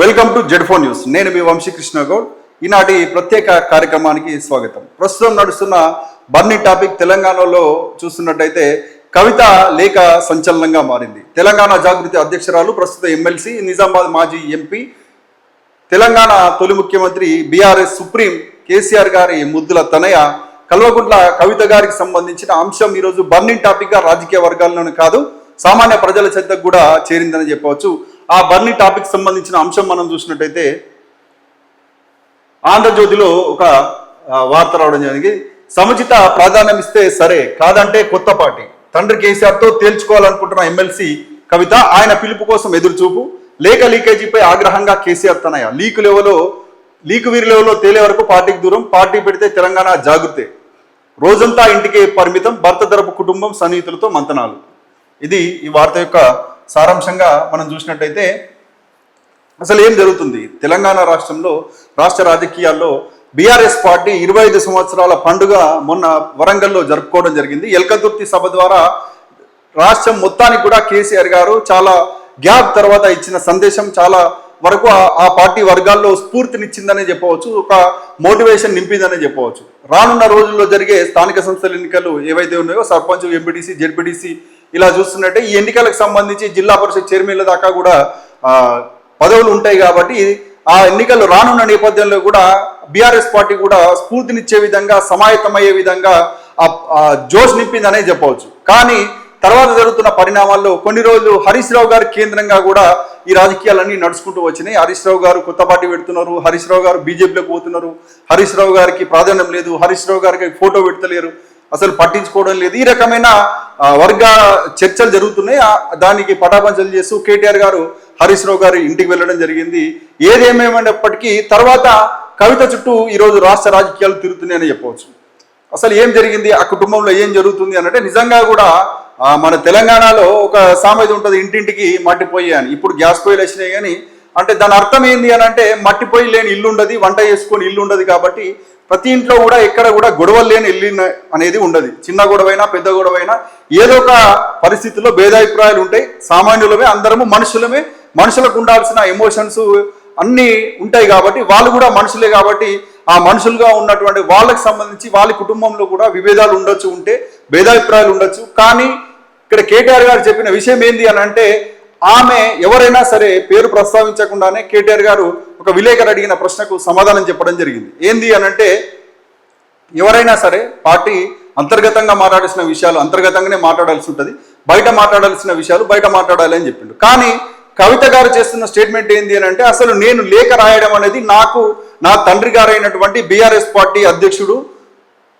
Welcome to Z phone news నేను మీ వంశీకృష్ణ గౌడ్. ఈనాటి ప్రత్యేక కార్యక్రమానికి స్వాగతం. ప్రస్తుతం నడుస్తున్న బర్నీ టాపిక్ తెలంగాణలో చూస్తున్నట్టయితే కవిత లేఖ సంచలనంగా మారింది. తెలంగాణ జాగృతి అధ్యక్షురాలు ప్రస్తుత ఎమ్మెల్సీ నిజామాబాద్ మాజీ ఎంపీ తెలంగాణ తొలి ముఖ్యమంత్రి బీఆర్ఎస్ సుప్రీం కేసీఆర్ గారి ముద్దుల తనయ కల్వకుంట్ల కవిత గారికి సంబంధించిన అంశం ఈరోజు బర్నింగ్ టాపిక్గా రాజకీయ వర్గాల్లోనే కాదు సామాన్య ప్రజల చెంతకు కూడా చేరిందని చెప్పవచ్చు. ఆ బర్నీ టాపిక్ సంబంధించిన అంశం మనం చూసినట్టయితే ఆంధ్రజ్యోతిలో ఒక వార్త రావడం జరిగింది. సముచిత ప్రాధాన్యం ఇస్తే సరే కాదంటే కొత్త పార్టీ. తండ్రి కేసీఆర్తో తేల్చుకోవాలనుకుంటున్న ఎమ్మెల్సీ కవిత ఆయన పిలుపు కోసం ఎదురుచూపు. లేఖ లీకేజీపై ఆగ్రహంగా కేసీఆర్ తనయ. లీకు లెవెలో లీకు వీరి లెవెల్లో తేలే వరకు పార్టీకి దూరం పార్టీ పెడితే తెలంగాణ జాగ్రత్తే రోజంతా ఇంటికి పరిమితం భర్త తరపు కుటుంబం సన్నిహితులతో మంతనాలు. ఇది ఈ వార్త యొక్క సారాంశంగా మనం చూసినట్టయితే అసలు ఏం జరుగుతుంది? తెలంగాణ రాష్ట్రంలో రాష్ట్ర రాజకీయాల్లో బీఆర్ఎస్ పార్టీ ఇరవై ఐదు సంవత్సరాల పండుగ మొన్న వరంగల్లో జరుపుకోవడం జరిగింది. ఎల్కతుర్తి సభ ద్వారా రాష్ట్రం మొత్తానికి కూడా కేసీఆర్ గారు చాలా గ్యాప్ తర్వాత ఇచ్చిన సందేశం చాలా వరకు ఆ- పార్టీ వర్గాల్లో స్ఫూర్తినిచ్చిందనే చెప్పవచ్చు ఒక మోటివేషన్ నింపిందనే చెప్పవచ్చు. రానున్న రోజుల్లో జరిగే స్థానిక సంస్థల ఎన్నికలు ఏవైతే ఉన్నాయో సర్పంచ్ ఎంపీటీసీ జెడ్పీటీసీ ఇలా చూస్తున్నట్టే ఈ ఎన్నికలకు సంబంధించి జిల్లా పరిషత్ చైర్మన్ల దాకా కూడా పదవులు ఉంటాయి కాబట్టి ఆ ఎన్నికలు రానున్న నేపథ్యంలో కూడా బీఆర్ఎస్ పార్టీ కూడా స్ఫూర్తినిచ్చే విధంగా సమాయత్తమయ్యే విధంగా ఆ- ఆ జోష్ నింపిందనే చెప్పవచ్చు. కానీ తర్వాత జరుగుతున్న పరిణామాల్లో కొన్ని రోజులు హరీష్ రావు గారి కేంద్రంగా కూడా ఈ రాజకీయాలన్నీ నడుచుకుంటూ వచ్చినాయి. హరీష్ రావు గారు కొత్త పార్టీ పెడుతున్నారు హరీష్ రావు గారు బీజేపీలోకి పోతున్నారు హరీష్ రావు గారికి ప్రాధాన్యం లేదు హరీష్ రావు గారికి ఫోటో పెడతలేరు. అసలు పట్టించుకోవడం లేదు. ఈ రకమైన వర్గ చర్చలు జరుగుతున్నాయి. దానికి పటాపంచలు చేస్తూ కేటీఆర్ గారు హరీష్ రావు గారు ఇంటికి వెళ్ళడం జరిగింది. ఏదేమేమైనప్పటికీ తర్వాత కవిత చుట్టూ ఈరోజు రాష్ట్ర రాజకీయాలు తిరుగుతున్నాయని చెప్పవచ్చు. అసలు ఏం జరిగింది? ఆ కుటుంబంలో ఏం జరుగుతుంది అనంటే నిజంగా కూడా మన తెలంగాణలో ఒక సామెత ఉంటుంది ఇంటింటికి మట్టి అని. ఇప్పుడు గ్యాస్ పొయ్యిలు వచ్చినాయి కానీ అంటే దాని అర్థం ఏంది అని అంటే మట్టిపోయి లేని ఇల్లు ఉండదు వంట చేసుకొని ఇల్లు ఉండదు కాబట్టి ప్రతి ఇంట్లో కూడా ఎక్కడ కూడా గొడవలు లేని ఇల్లు అనేది ఉండదు. చిన్న గొడవైనా పెద్ద గొడవైనా ఏదో ఒక పరిస్థితుల్లో భేదాభిప్రాయాలు ఉంటాయి. సామాన్యులమే అందరము మనుషులమే. మనుషులకు ఉండాల్సిన ఎమోషన్స్ అన్నీ ఉంటాయి కాబట్టి వాళ్ళు కూడా మనుషులే కాబట్టి ఆ మనుషులుగా ఉన్నటువంటి వాళ్ళకి సంబంధించి వాళ్ళ కుటుంబంలో కూడా విభేదాలు ఉండొచ్చు ఉంటే భేదాభిప్రాయాలు ఉండొచ్చు. కానీ ఇక్కడ కేటీఆర్ గారు చెప్పిన విషయం ఏంది అని అంటే ఆమె ఎవరైనా సరే పేరు ప్రస్తావించకుండానే కేటీఆర్ గారు ఒక విలేకరు అడిగిన ప్రశ్నకు సమాధానం చెప్పడం జరిగింది. ఏంది అని అంటే ఎవరైనా సరే పార్టీ అంతర్గతంగా మాట్లాడాల్సిన విషయాలు అంతర్గతంగానే మాట్లాడాల్సి ఉంటుంది. బయట మాట్లాడాల్సిన విషయాలు బయట మాట్లాడాలి అని చెప్పిండు. కానీ కవిత గారు చేస్తున్న స్టేట్మెంట్ ఏంది అని అంటే అసలు నేను లేఖ రాయడం అనేది నాకు నా తండ్రి గారైనటువంటి బీఆర్ఎస్ పార్టీ అధ్యక్షుడు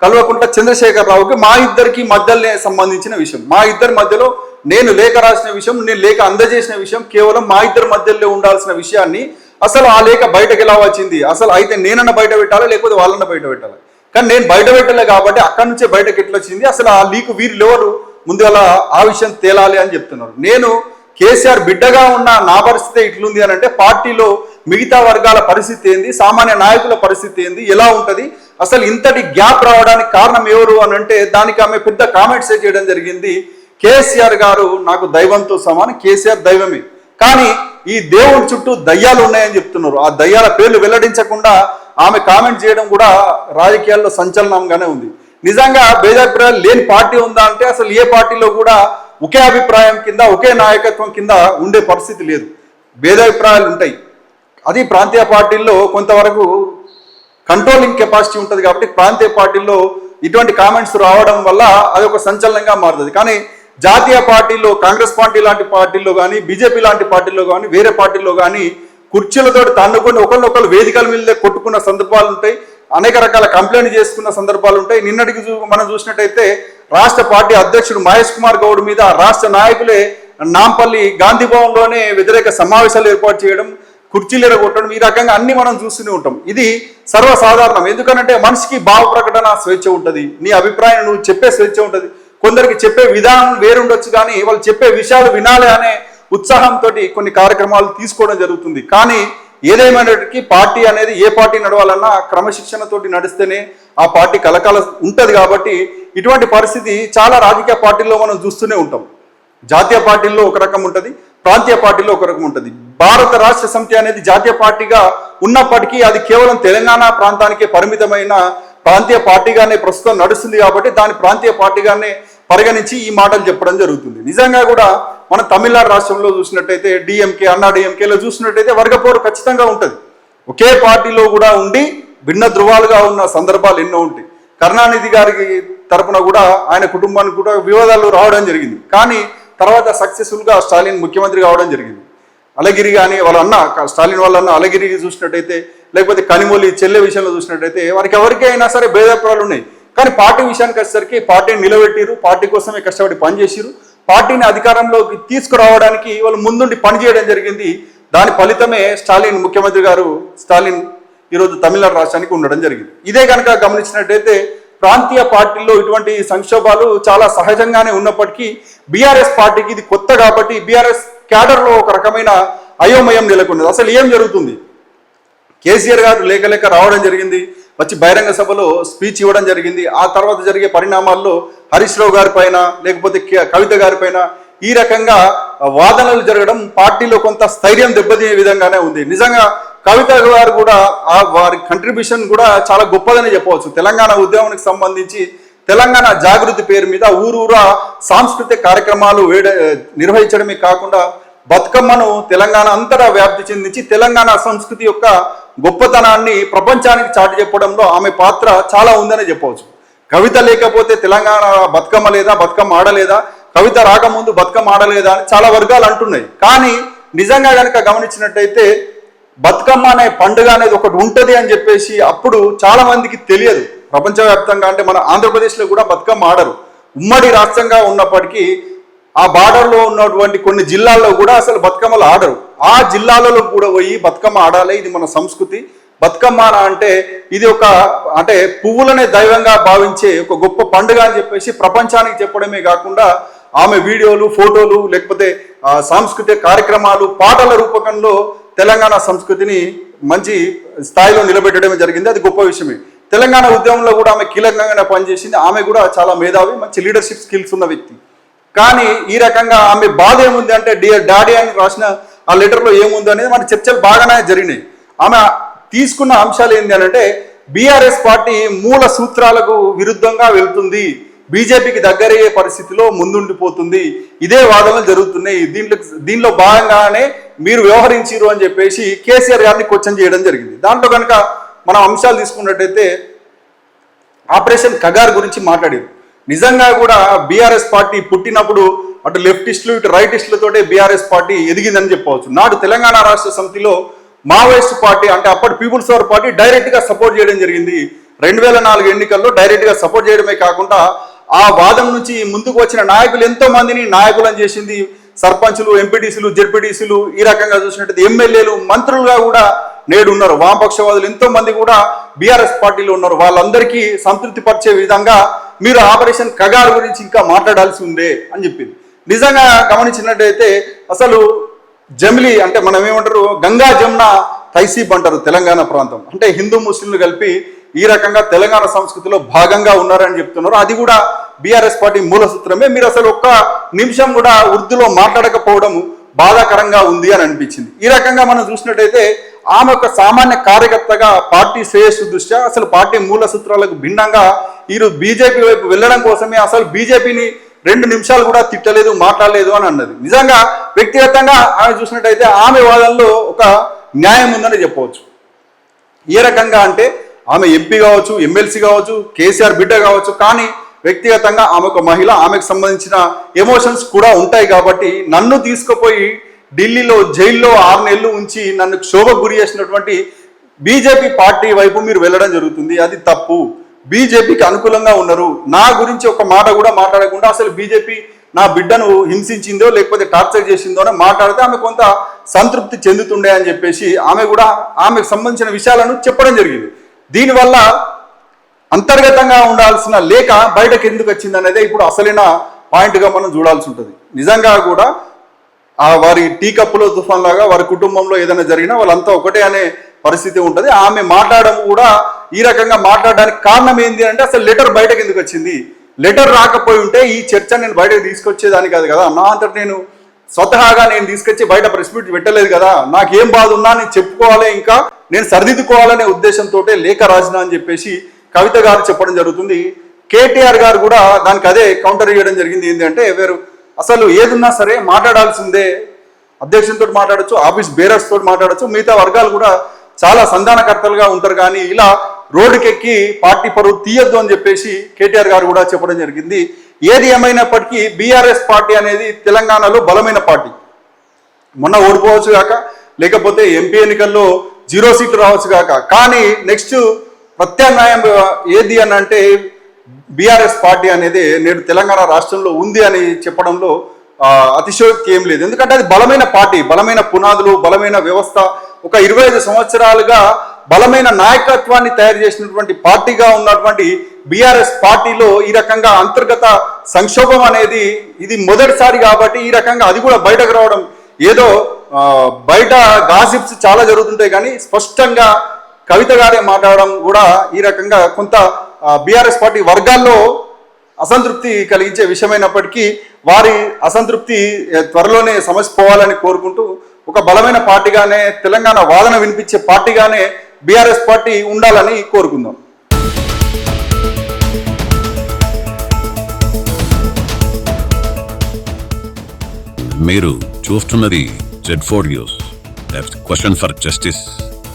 కల్వకుంట చంద్రశేఖర్ రావుకి మా ఇద్దరికి మధ్యలోనే సంబంధించిన విషయం. మా ఇద్దరి మధ్యలో నేను లేఖ రాసిన విషయం నేను లేఖ అందజేసిన విషయం కేవలం మా ఇద్దరి మధ్యలో ఉండాల్సిన విషయాన్ని అసలు ఆ లేఖ బయటకు ఎలా వచ్చింది? అసలు అయితే నేనన్న బయట పెట్టాలా? లేకపోతే వాళ్ళన్న బయట పెట్టాలి? కానీ నేను బయట పెట్టలే కాబట్టి అక్కడి నుంచే బయటకు ఎట్లా వచ్చింది? అసలు ఆ లీకు వీరు ఎవరు? ముందు అలా ఆ విషయం తేలాలి అని చెప్తున్నారు. నేను కేసీఆర్ బిడ్డగా ఉన్న నా పరిస్థితి ఇట్లుంది అని అంటే పార్టీలో మిగతా వర్గాల పరిస్థితి ఏంది? సామాన్య నాయకుల పరిస్థితి ఏంది? ఎలా ఉంటుంది? అసలు ఇంతటి గ్యాప్ రావడానికి కారణం ఎవరు అని అంటే దానికి ఆమె పెద్ద కామెంట్స్ చేయడం జరిగింది. కేసీఆర్ గారు నాకు దైవంతో సమానం కేసీఆర్ దైవమే. కానీ ఈ దేవుడి చుట్టూ దయ్యాలు ఉన్నాయని చెప్తున్నారు. ఆ దయ్యాల పేర్లు వెల్లడించకుండా ఆమె కామెంట్ చేయడం కూడా రాజకీయాల్లో సంచలనంగానే ఉంది. నిజంగా భేదాభిప్రాయాలు లేని పార్టీ ఉందా అంటే అసలు ఏ పార్టీలో కూడా ఒకే అభిప్రాయం కింద ఒకే నాయకత్వం కింద ఉండే పరిస్థితి లేదు. భేదాభిప్రాయాలు ఉంటాయి. అది ప్రాంతీయ పార్టీల్లో కొంతవరకు కంట్రోలింగ్ కెపాసిటీ ఉంటుంది కాబట్టి ప్రాంతీయ పార్టీల్లో ఇటువంటి కామెంట్స్ రావడం వల్ల అది ఒక సంచలనంగా మారుతుంది. కానీ జాతీయ పార్టీలో కాంగ్రెస్ పార్టీ లాంటి పార్టీల్లో కానీ బీజేపీ లాంటి పార్టీల్లో కానీ వేరే పార్టీల్లో కానీ కుర్చీలతో తన్నుకొని ఒకరినొకరు వేదికల మీద కొట్టుకున్న సందర్భాలు ఉంటాయి. అనేక రకాల కంప్లైంట్ చేసుకున్న సందర్భాలు ఉంటాయి. నిన్నటికి చూ- మనం చూసినట్టయితే రాష్ట్ర పార్టీ అధ్యక్షుడు మహేష్ కుమార్ గౌడ్ మీద రాష్ట్ర నాయకులే నాంపల్లి గాంధీ భవన్లోనే వ్యతిరేక సమావేశాలు ఏర్పాటు చేయడం కుర్చీలు ఎడగొట్టడం ఈ రకంగా అన్ని మనం చూస్తూనే ఉంటాం. ఇది సర్వసాధారణం. ఎందుకనంటే మనిషికి భావ ప్రకటన స్వేచ్ఛ ఉంటుంది. నీ అభిప్రాయం నువ్వు చెప్పే స్వేచ్ఛ ఉంటుంది. కొందరికి చెప్పే విధానం వేరుండొచ్చు కానీ వాళ్ళు చెప్పే విషయాలు వినాలి అనే ఉత్సాహంతో కొన్ని కార్యక్రమాలు తీసుకోవడం జరుగుతుంది. కానీ ఏదేమైనప్పటికీ పార్టీ అనేది ఏ పార్టీ నడవాలన్నా క్రమశిక్షణతోటి నడిస్తేనే ఆ పార్టీ కలకాల ఉంటుంది కాబట్టి ఇటువంటి పరిస్థితి చాలా రాజకీయ పార్టీల్లో మనం చూస్తూనే ఉంటాం. జాతీయ పార్టీల్లో ఒక రకం ఉంటుంది ప్రాంతీయ పార్టీలో ఒక రకం ఉంటుంది. భారత రాష్ట్ర సమితి అనేది జాతీయ పార్టీగా ఉన్నప్పటికీ అది కేవలం తెలంగాణ ప్రాంతానికే పరిమితమైన ప్రాంతీయ పార్టీగానే ప్రస్తుతం నడుస్తుంది కాబట్టి దాని ప్రాంతీయ పార్టీగానే పరిగణించి ఈ మాటలు చెప్పడం జరుగుతుంది. నిజంగా కూడా మన తమిళనాడు రాష్ట్రంలో చూసినట్టయితే డిఎంకే అన్నా డిఎంకేలో చూసినట్టయితే వర్గపోరు ఖచ్చితంగా ఉంటుంది. ఒకే పార్టీలో కూడా ఉండి భిన్న ధృవాలుగా ఉన్న సందర్భాలు ఎన్నో ఉంటాయి. కరుణానిధి గారికి తరపున కూడా ఆయన కుటుంబానికి కూడా వివాదాలు రావడం జరిగింది. కానీ తర్వాత సక్సెస్ఫుల్గా స్టాలిన్ ముఖ్యమంత్రి కావడం జరిగింది. అలగిరి కానీ వాళ్ళ అన్న స్టాలిన్ వాళ్ళ అన్న అలగిరి చూసినట్టయితే లేకపోతే కనిమొలి చెల్లె విషయంలో చూసినట్టయితే వారికి ఎవరికైనా అయినా సరే భేదాభిప్రాయాలు ఉన్నాయి. కానీ పార్టీ విషయానికి వచ్చేసరికి పార్టీని నిలబెట్టిరు పార్టీ కోసమే కష్టపడి పనిచేసిరు. పార్టీని అధికారంలోకి తీసుకురావడానికి వాళ్ళు ముందుండి పనిచేయడం జరిగింది. దాని ఫలితమే స్టాలిన్ ముఖ్యమంత్రి గారు స్టాలిన్ ఈరోజు తమిళనాడు రాష్ట్రానికి ఉండడం జరిగింది. ఇదే కనుక గమనించినట్టయితే ప్రాంతీయ పార్టీల్లో ఇటువంటి సంక్షోభాలు చాలా సహజంగానే ఉన్నప్పటికీ బీఆర్ఎస్ పార్టీకి ఇది కొత్త కాబట్టి బీఆర్ఎస్ క్యాడర్లో ఒక రకమైన అయోమయం నెలకొన్నది. అసలు ఏం జరుగుతుంది? కేసీఆర్ గారు లేక లేక రావడం జరిగింది వచ్చి బహిరంగ సభలో స్పీచ్ ఇవ్వడం జరిగింది. ఆ తర్వాత జరిగే పరిణామాల్లో హరీష్ రావు గారి పైన లేకపోతే కవిత గారి పైన ఈ రకంగా వాదనలు జరగడం పార్టీలో కొంత స్థైర్యం దెబ్బతినే విధంగానే ఉంది. నిజంగా కవిత గారు కూడా ఆ వారి కంట్రిబ్యూషన్ కూడా చాలా గొప్పదని చెప్పవచ్చు. తెలంగాణ ఉద్యమానికి సంబంధించి తెలంగాణ జాగృతి పేరు మీద ఊరూరా సాంస్కృతిక కార్యక్రమాలు వేడ నిర్వహించడమే కాకుండా బతుకమ్మను తెలంగాణ అంతటా వ్యాప్తి చెందించి తెలంగాణ సంస్కృతి యొక్క గొప్పతనాన్ని ప్రపంచానికి చాటి చెప్పడంలో ఆమె పాత్ర చాలా ఉందని చెప్పవచ్చు. కవిత లేకపోతే తెలంగాణ బతుకమ్మ లేదా బతుకమ్మ ఆడలేదా? కవిత రాకముందు బతుకమ్మ ఆడలేదా అని చాలా వర్గాలు అంటున్నాయి. కానీ నిజంగా కనుక గమనించినట్టయితే బతుకమ్మ అనే పండుగ అనేది ఒకటి ఉంటుంది అని చెప్పేసి అప్పుడు చాలా మందికి తెలియదు. ప్రపంచవ్యాప్తంగా అంటే మన ఆంధ్రప్రదేశ్లో కూడా బతుకమ్మ ఆడరు. ఉమ్మడి రాష్ట్రంగా ఉన్నప్పటికీ ఆ బార్డర్లో ఉన్నటువంటి కొన్ని జిల్లాల్లో కూడా అసలు బతుకమ్మలు ఆడరు. ఆ జిల్లాలలో కూడా పోయి బతుకమ్మ ఆడాలి ఇది మన సంస్కృతి. బతుకమ్మ అంటే ఇది ఒక అంటే పువ్వులనే దైవంగా భావించే ఒక గొప్ప పండుగ అని చెప్పేసి ప్రపంచానికి చెప్పడమే కాకుండా ఆమె వీడియోలు ఫోటోలు లేకపోతే సాంస్కృతిక కార్యక్రమాలు పాటల రూపకంలో తెలంగాణ సంస్కృతిని మంచి స్థాయిలో నిలబెట్టడమే జరిగింది. అది గొప్ప విషయమే. తెలంగాణ ఉద్యమంలో కూడా ఆమె కీలకంగానే పనిచేసింది. ఆమె కూడా చాలా మేధావి మంచి లీడర్షిప్ స్కిల్స్ ఉన్న వ్యక్తి. కానీ ఈ రకంగా ఆమె బాధ ఏముంది అంటే డియర్ డాడీ అని రాసిన ఆ లెటర్లో ఏముంది అనేది మన చర్చలు బాగానే జరిగినాయి. ఆమె తీసుకున్న అంశాలు ఏంటి అని అంటే బీఆర్ఎస్ పార్టీ మూల సూత్రాలకు విరుద్ధంగా వెళ్తుంది. బీజేపీకి దగ్గరయ్యే పరిస్థితిలో ముందుండిపోతుంది. ఇదే వాదనలు జరుగుతున్నాయి. దీంట్లో దీనిలో భాగంగానే మీరు వ్యవహరించారు అని చెప్పేసి కేసీఆర్ గారిని క్వశ్చన్ చేయడం జరిగింది. దాంట్లో కనుక మనం అంశాలు తీసుకున్నట్టయితే ఆపరేషన్ కగార్ గురించి మాట్లాడేది నిజంగా కూడా బీఆర్ఎస్ పార్టీ పుట్టినప్పుడు అటు లెఫ్టిస్టులు ఇటు రైటిస్టులతోటే బీఆర్ఎస్ పార్టీ ఎదిగిందని చెప్పవచ్చు. నాడు తెలంగాణ రాష్ట్ర సమితిలో మావోయిస్ట్ పార్టీ అంటే అప్పటి పీపుల్స్ పవర్ పార్టీ డైరెక్ట్గా సపోర్ట్ చేయడం జరిగింది. రెండు వేల నాలుగు ఎన్నికల్లో డైరెక్ట్గా సపోర్ట్ చేయడమే కాకుండా ఆ వాదం నుంచి ముందుకు వచ్చిన నాయకులు ఎంతో మందిని నాయకులను చేసింది. సర్పంచులు ఎంపీటీసీలు జెడ్పీటీసీలు ఈ రకంగా చూసినట్టయితే ఎమ్మెల్యేలు మంత్రులుగా కూడా నేడు ఉన్నారు. వామపక్షవాదులు ఎంతో మంది కూడా బీఆర్ఎస్ పార్టీలో ఉన్నారు. వాళ్ళందరికీ సంతృప్తి పరిచే విధంగా మీరు ఆపరేషన్ కగార్ గురించి ఇంకా మాట్లాడాల్సి ఉందే అని చెప్పింది. నిజంగా గమనించినట్టయితే అసలు జమిలి అంటే మనం ఏమంటారు గంగా జమున తైసీబ్ అంటారు తెలంగాణ ప్రాంతం. అంటే హిందూ ముస్లింలు కలిపి ఈ రకంగా తెలంగాణ సంస్కృతిలో భాగంగా ఉన్నారని చెప్తున్నారు. అది కూడా బీఆర్ఎస్ పార్టీ మూల సూత్రమే. మీరు అసలు ఒక్క నిమిషం కూడా ఉర్దూలో మాట్లాడకపోవడం బాధాకరంగా ఉంది అని అనిపించింది. ఈ రకంగా మనం చూసినట్టయితే ఆమె ఒక సామాన్య కార్యకర్తగా పార్టీ శ్రేయస్సు దృష్ట్యా అసలు పార్టీ మూల సూత్రాలకు భిన్నంగా ఈరోజు బీజేపీ వైపు వెళ్ళడం కోసమే అసలు బీజేపీని రెండు నిమిషాలు కూడా తిట్టలేదు మాట్లాడలేదు అని అన్నది. నిజంగా వ్యక్తిగతంగా ఆమె చూసినట్టయితే ఆమె వాదనలో ఒక న్యాయం ఉందని చెప్పవచ్చు. ఏ రకంగా అంటే ఆమె ఎంపీ కావచ్చు ఎమ్మెల్సీ కావచ్చు కేసీఆర్ బిడ్డ కావచ్చు కానీ వ్యక్తిగతంగా ఆమె ఒక మహిళ ఆమెకు సంబంధించిన ఎమోషన్స్ కూడా ఉంటాయి కాబట్టి నన్ను తీసుకుపోయి ఢిల్లీలో జైల్లో ఆరు నెలలు ఉంచి నన్ను క్షోభకు గురి చేసినటువంటి బీజేపీ పార్టీ వైపు మీరు వెళ్ళడం జరుగుతుంది. అది తప్పు. బీజేపీకి అనుకూలంగా ఉన్నారు. నా గురించి ఒక మాట కూడా మాట్లాడకుండా అసలు బీజేపీ నా బిడ్డను హింసించిందో లేకపోతే టార్చర్ చేసిందో అని మాట్లాడితే ఆమె కొంత సంతృప్తి చెందుతుండే అని చెప్పేసి ఆమె కూడా ఆమెకు సంబంధించిన విషయాలను చెప్పడం జరిగింది. దీనివల్ల అంతర్గతంగా ఉండాల్సిన లేఖ బయటకు ఎందుకు వచ్చింది అనేది ఇప్పుడు అసలైన పాయింట్గా మనం చూడాల్సి ఉంటుంది. నిజంగా కూడా ఆ వారి టీ కప్పులో తుఫాన్ లాగా వారి కుటుంబంలో ఏదైనా జరిగినా వాళ్ళంతా ఒకటే అనే పరిస్థితి ఉంటుంది. ఆమె మాట్లాడడం కూడా ఈ రకంగా మాట్లాడడానికి కారణం ఏంటి అంటే అసలు లెటర్ బయటకు ఎందుకు వచ్చింది? లెటర్ రాకపోయి ఉంటే ఈ చర్చ నేను బయటకు తీసుకొచ్చేదాని కాదు కదా? నా అంతటి నేను స్వతహాగా నేను తీసుకొచ్చి బయట ప్రెస్ మీట్ పెట్టలేదు కదా? నాకేం బాధ ఉన్నా నేను చెప్పుకోవాలి ఇంకా నేను సరిదిద్దుకోవాలనే ఉద్దేశంతో లేఖ రాసిన అని చెప్పేసి కవిత గారు చెప్పడం జరుగుతుంది. కేటీఆర్ గారు కూడా దానికి అదే కౌంటర్ ఇవ్వడం జరిగింది ఏంటంటే వేరు అసలు ఏదున్నా సరే మాట్లాడాల్సిందే. అధ్యక్షునితో మాట్లాడొచ్చు ఆఫీస్ బేరర్స్ తోటి మాట్లాడొచ్చు మిగతా వర్గాలు కూడా చాలా సంధానకర్తలుగా ఉంటారు కానీ ఇలా రోడ్డుకెక్కి పార్టీ పరువు తీయొద్దు అని చెప్పేసి కేటీఆర్ గారు కూడా చెప్పడం జరిగింది. ఏది ఏమైనప్పటికీ బీఆర్ఎస్ పార్టీ అనేది తెలంగాణలో బలమైన పార్టీ. మొన్న ఓడిపోవచ్చు కాక లేకపోతే ఎంపీ ఎన్నికల్లో జీరో సీట్లు రావచ్చు కాక కానీ నెక్స్ట్ ప్రత్యామ్నాయం ఏది అని అంటే బీఆర్ఎస్ పార్టీ అనేది నేడు తెలంగాణ రాష్ట్రంలో ఉంది అని చెప్పడంలో అతిశయోక్తి ఏం లేదు. ఎందుకంటే అది బలమైన పార్టీ బలమైన పునాదులు బలమైన వ్యవస్థ. ఒక ఇరవై ఐదు సంవత్సరాలుగా బలమైన నాయకత్వాన్ని తయారు చేసినటువంటి పార్టీగా ఉన్నటువంటి బీఆర్ఎస్ పార్టీలో ఈ రకంగా అంతర్గత సంక్షోభం అనేది ఇది మొదటిసారి కాబట్టి ఈ రకంగా అది కూడా బయటకు రావడం ఏదో బయట గాసిప్స్ చాలా జరుగుతుంటాయి కానీ స్పష్టంగా కవిత గారే మాట్లాడడం కూడా ఈ రకంగా కొంత బీఆర్ఎస్ పార్టీ వర్గాల్లో అసంతృప్తి కలిగించే విషయమైనప్పటికీ వారి అసంతృప్తి త్వరలోనే సమస్య పోవాలని కోరుకుంటూ ఒక బలమైన పార్టీగానే తెలంగాణ వాదన వినిపించే పార్టీగానే బీఆర్ఎస్ పార్టీ ఉండాలని కోరుకుందాం. మీరు చూస్తున్నది Z four news question for justice